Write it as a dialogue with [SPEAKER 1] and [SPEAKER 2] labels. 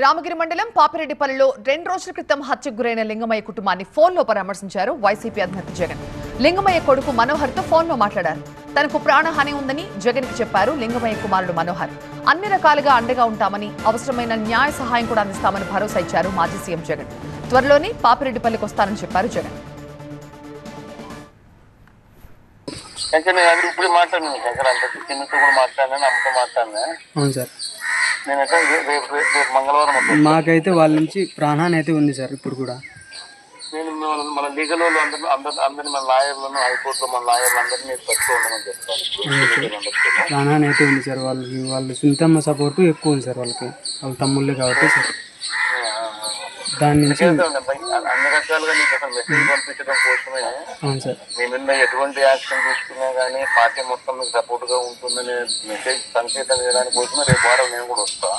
[SPEAKER 1] రామగిరి మండలం పాపిరెడ్డిపల్లిలో రెండు రోజుల క్రితం హత్యకు గురైన లింగమయ్య కుటుంబాన్ని ఫోన్లో పరామర్శించారు వైసీపీ అధినేత జగన్. లింగమయ్య కొడుకు మనోహర్తో ఫోన్లో మాట్లాడారు. తనకు ప్రాణహాని ఉందని జగన్కి చెప్పారు లింగమయ్య కుమారుడు మనోహర్. అన్ని రకాలుగా అండగా ఉంటామని అవసరమైన న్యాయ సహాయం కూడా అందిస్తామని భరోసా ఇచ్చారు మాజీ సీఎం జగన్. త్వరలోనే పాపిరెడ్డిపల్లికి వస్తానని చెప్పారు జగన్.
[SPEAKER 2] ఇప్పుడు మాట్లాడినాను కూడా మాట్లాడినాను అమ్మతో మాట్లాడినా.
[SPEAKER 3] మాకైతే వాళ్ళ నుంచి ప్రాణహాని అయితే ఉంది సార్ ఇప్పుడు కూడా.
[SPEAKER 2] నేను మన మన లీగల్ వాళ్ళు అందరిని అందరి అందరిని మన లాయర్లను హైకోర్టులో మన లాయర్లు అందరినీ చెప్తాను.
[SPEAKER 3] ప్రాణహాని అయితే ఉంది సార్ వాళ్ళకి వాళ్ళ సునీతమ్మ సపోర్ట్ ఎక్కువ ఉంది సార్ వాళ్ళకి. వాళ్ళ తమ్ముళ్ళే కాబట్టి సార్. దాని నుంచి.
[SPEAKER 2] అన్ని రకాలుగా నీకు అసలు మెసేజ్ పంపించడం మీ మీద ఎటువంటి యాక్షన్ తీసుకున్నా కానీ పార్టీ మొత్తం మీకు సపోర్ట్గా ఉంటుందని మెసేజ్ సంకేతం చేయడానికి కోసమే రేపు వారం నేను కూడా వస్తా.